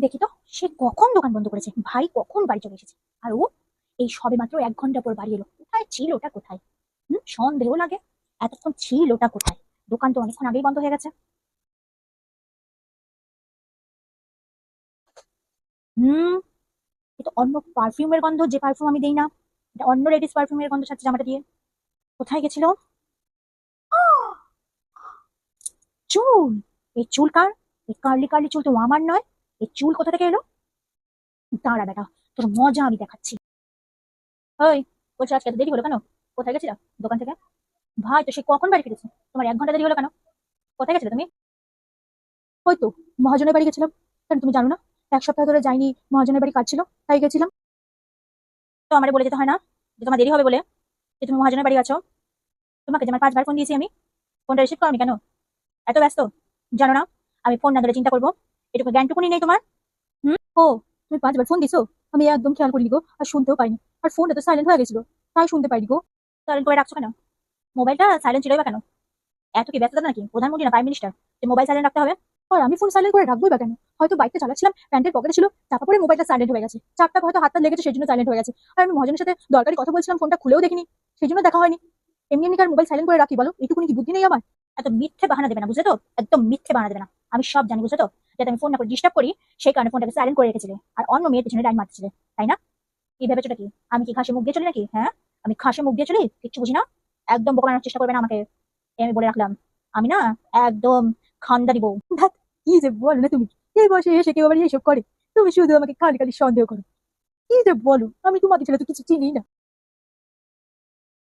দেখি তো, সে কখন দোকান বন্ধ করেছে? ভাই কখন বাড়ি চলে এসেছে? আর ও? এই সবে মাত্র এক ঘণ্টা পর বাড়ি এলো। কোথায় ছিল ওটা কোথায়? হম, সন্দেহ লাগে। এতক্ষণ ছিল ওটা কোথায়? দোকান তো অনেকক্ষণ আগেই বন্ধ হয়ে গেছে। হুম, এ তো অন্য পারফিউমের গন্ধ, যে পারফিউম আমি দেই না। এটা অন্য লেডিস পারফিউমের গন্ধ ছাড়ছে জামাটা দিয়ে। কোথায় গেছিল! চুল! এই চুল কার? এই কার্লি কার্লি চুল তো আমার নয়। এই চুল কোথা থেকে এলো? দাঁড়া বেটা, তোর মজা আমি দেখাচ্ছি। ওই বলছি আজকে দেরি হলো কেন? কোথায় গেছিলা? দোকান থেকে? ভাই, তো সে কখন বাড়ি ফিরেছে? তোমার এক ঘণ্টা দেরি হলো কেন? কোথায় গেছিলে তুমি? ওই তো, মহাজনের বাড়ি গেছিলাম। কেন তুমি জানো না? এক সপ্তাহ ধরে যাইনি, মহাজনের বাড়ি কাজ ছিল, তাই গেছিলাম। তো আমার বলে যেতে হয় না যে তোমার দেরি হবে বলে? যে তুমি মহাজনের বাড়ি গেছো তোমাকে যে আমার পাঁচবার ফোন দিয়েছি আমি? ফোনটা রিসিভ করনি কেন? এত ব্যস্ত? জানো না? আমি ফোন না ধরে চিন্তা করব। এটুকু জ্ঞানটুকুনি নেই তোমার? হুম? ও, তুমি পাঁচবার ফোন দিছো? আমি একদম খেয়াল করিনি গো, আর শুনতেও পাইনি। আর ফোনটা তো সাইলেন্ট হয়ে গেছিল তাই শুনতে পাইনি গো। সাইলেন্ট করে রাখছো কেন? মোবাইলটা সাইলেন্ট ছিলই বা কেন? এত কি ব্যস্ততা নাকি? প্রধানমন্ত্রী না প্রাইম মিনিস্টার যে মোবাইল সাইলেন্ট রাখতে হবে? আর আমি ফোন সাইলেন্ট করে রাখবোই বা কেন? হয়তো বাইকটা চালাচ্ছিলাম প্যান্টের পকেটে ছিল চাপা পরে মোবাইলটা সাইলেন্ট হয়ে গেছে। চাপটা হয়তো হাতটা লেগেছে সেই জন্য সাইলেন্ট হয়ে গেছে। আর আমি মহাজনের সাথে দরকারি কথা বলছিলাম ফোনটা খুলেও দেখিনি। সেই জন্য দেখা হয়নি। এমনি এমনি কার মোবাইল সাইলেন্ট করে রাখি বলো? এইটুকুনি কি বুদ্ধি নেই আমার? এত মিথ্যে বাহানা দেবে না, বুঝলে তো? একদম মিথ্যে বাহানা দেবে না। আমি সব জানি, বুঝলে তো? যাতে আমি ফোন না করে ডিস্টার্ব করি সেই কারণে ফোনটাকে সাইলেন্ট করে রেখেছিলে। আর অন্য মেয়ের পেছনে লাইন মারতেছিলে তাই না? কি ভেবেছোটা কি? আমি কি ঘাসে মুখ দিয়ে চলি নাকি? হ্যাঁ? আমি ঘাসে মুখ দিয়ে চলি? কিচ্ছু বুঝি না? একদম বোকা বানানোর চেষ্টা করবে না আমাকে। আমি বলে রাখলাম। আমি না একদম বউ ধ্যাৎ, কি যে বলো না তুমি? এই বয়সে এসে কেউ আবার এসব করে? তুমি শুধু আমাকে খালি খালি সন্দেহ করো। কি যে বলো? আমি তোমাকে ছেলে তো কিছু চিনি না।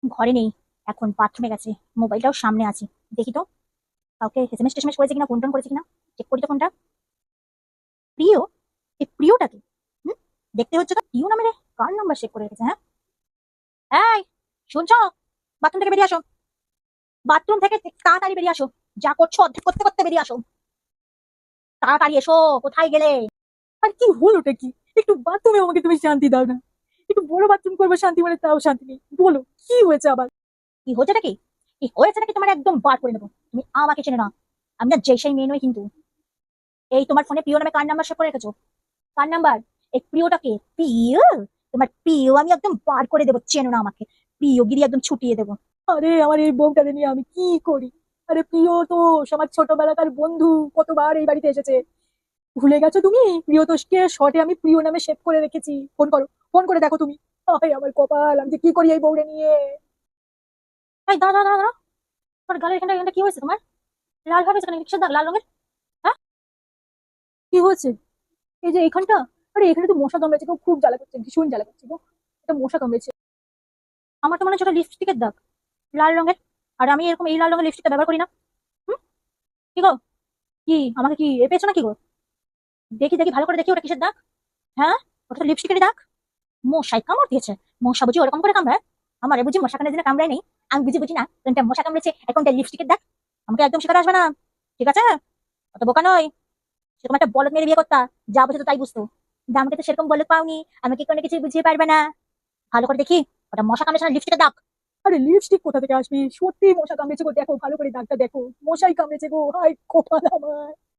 ঘরে নেই। এখন বাথরুমে গেছে। মোবাইলটাও সামনে আছে। দেখি তো? কাউকে এসএমএস টেসএমএস করেছে কিনা ফোন টোন করেছে কিনা? চেক করি তো ফোনটা প্রিয়, এই প্রিয়টাকে, হুম? দেখতে হচ্ছে তো প্রিয় নামের কার নাম্বার সেভ করে রেখেছে হ্যাঁ? এই, শুনছো? বাথরুম থেকে বেরিয়ে আসো। বাথরুম থেকে তাড়াতাড়ি বেরিয়ে আসো। যা করছ অর্ধেক করতে করতে বেরিয়ে আসো। তাড়াতাড়ি এসো, কোথায় গেলে? আর কি হলোটা কি? একটু বাথরুমে আমাকে তুমি শান্তি দাও না। একটু বড় বাথরুম করব শান্তি মানে তাও শান্তি নেই। বলো, কি হয়েছে আবার? কি হয়েছে নাকি? কি হয়েছে নাকি তোমার একদম বার করে নেব তুমি আমাকে চেনে না। আমি না যে সেই মেয়ে নই কিন্তু। এই তোমার ফোনে প্রিয় নামে কার নাম্বার সেভ করে রেখেছো? কার নাম্বার? এই প্রিয়টাকে প্রিয়? তোমার প্রিয় আমি একদম বার করে দেবো, চেনো না আমাকে। প্রিয়গিরি একদম ছুটিয়ে দেবো। আরে আমার এই বউটাকে নিয়ে আমি কি করি? আরে প্রিয় তো আমার ছোটবেলাকার বন্ধু কতবার এই বাড়িতে এসেছে। ভুলে গেছো তুমি? প্রিয়তোষকে শর্টে আমি প্রিয় নামে সেভ করে রেখেছি। ফোন করো, ফোন করে দেখো তুমি। আয় আমার কপাল, আমি কি করি এই বউরে নিয়ে? দাঁড়া দাঁড়া দাঁড়া। তোমার গালের এখানটা কি হয়েছে তোমার? লাল ভাবে সেখানে কিসের দাগ? লাল রঙের? কি হয়েছে? এই যে এখানটা? আরে, এখানে তো মশা কামড়েছে খুব জ্বালা করছে, ভীষণ জ্বালা করছে, গো। এটা মশা কামড়েছে। আমার তো মনে হচ্ছে লিপস্টিকের দাগ, লাল রঙের। আর আমি এরকম এই লাল রঙের লিপস্টিকটা ব্যবহার করি না। হুম? কি গো? কি? আমাকে কি এ পেয়েছ নাকি গো? দেখি দেখি, ভালো করে দেখি, ওটা কিসের দাগ? হ্যাঁ? ওটা তো লিপস্টিকের দাগ? মশাই কামড় দিয়েছে। মশা বুঝি ওরকম করে কামড়ায়? আমার বুঝি মশা কামড়ে দিনে কামড়ায় নেই। আমি বুঝি বুঝি না। কোনটা মশা কামড়েছে এখনটা লিপস্টিকের দাগ? আমাকে একদম শেখাতে আসবে না। ঠিক আছে? অত বোকা নয় সেরকম একটা বলদ মেরে বিয়ে করতা, যা বুঝে তো তাই বুঝতো। আমাকে তো সেরকম বলদ পাওনি, আমাকে কোনো কিছু বুঝিয়ে পারবে না। ভালো করে দেখি, ওটা মশা কামড়েছে লিপস্টিকটা দাগ? আরে লিপস্টিক কোথা থেকে আসবে? সত্যি মশা কামড়েছে গো, দেখো, ভালো করে দাগটা দেখো। মশাই কামড়েছে গো হাই কপাল আমার।